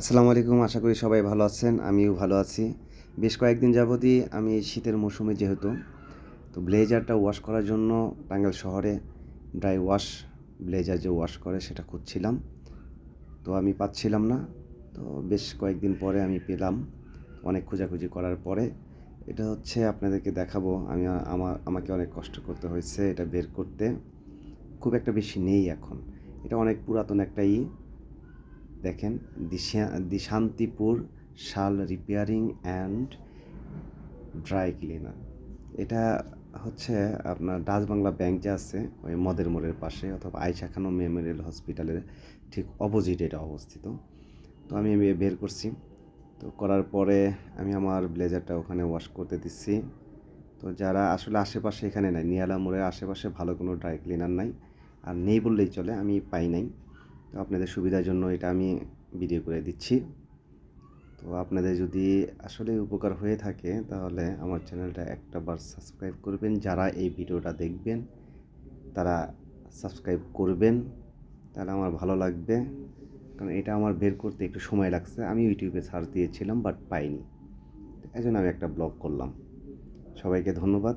আসসালামু আলাইকুম, আশা করি সবাই ভালো আছেন, আমিও ভালো আছি। বেশ কয়েকদিন যাবতই আমি শীতের মৌসুমে যেহেতু, তো ব্লেজারটা ওয়াশ করার জন্য টাঙ্গাইল শহরে ড্রাই ওয়াশ, ব্লেজার যে ওয়াশ করে সেটা খুঁজছিলাম। তো আমি পাচ্ছিলাম না, তো বেশ কয়েকদিন পরে আমি পেলাম। অনেক খোঁজাখুঁজি করার পরে, এটা হচ্ছে আপনাদেরকে দেখাবো, আমি, আমার, আমাকে অনেক কষ্ট করতে হয়েছে এটা বের করতে। খুব একটা বেশি নেই এখন, এটা অনেক পুরাতন একটা ই দেখেন, দিশা দিশান্তিপুর শাল রিপেয়ারিং অ্যান্ড ড্রাই ক্লিনার এটা হচ্ছে আপনার ডাচ বাংলা ব্যাংক যে আছে, ওই মদের মোড়ের পাশে অথবা আয়সা খানম মেমোরিয়াল হসপিটালের ঠিক অপোজিট এটা অবস্থিত। তো আমি বের করছি। তো করার পরে আমি আমার ব্লেজারটা ওখানে ওয়াশ করতে দিচ্ছি। তো যারা আসলে আশেপাশে এখানে নাই, নিয়ালা মোড়ের আশেপাশে ভালো কোনো ড্রাই ক্লিনার নাই, আর নেই বললেই চলে, আমি পাই নাই। তো আপনাদের সুবিধার জন্য এটা আমি ভিডিও করে দিচ্ছি। তো আপনাদের যদি আসলে উপকার হয়ে থাকে, তাহলে আমার চ্যানেলটা একটা বার সাবস্ক্রাইব করবেন। যারা এই ভিডিওটা দেখবেন, তারা সাবস্ক্রাইব করবেন। তাহলে আমার ভালো লাগবে। কারণ এটা আমার বের করতে একটু সময় লাগছে। আমি ইউটিউবে সার্চ দিয়েছিলাম বাট পাইনি। এই জন্য আমি একটা ব্লগ করলাম। সবাইকে ধন্যবাদ।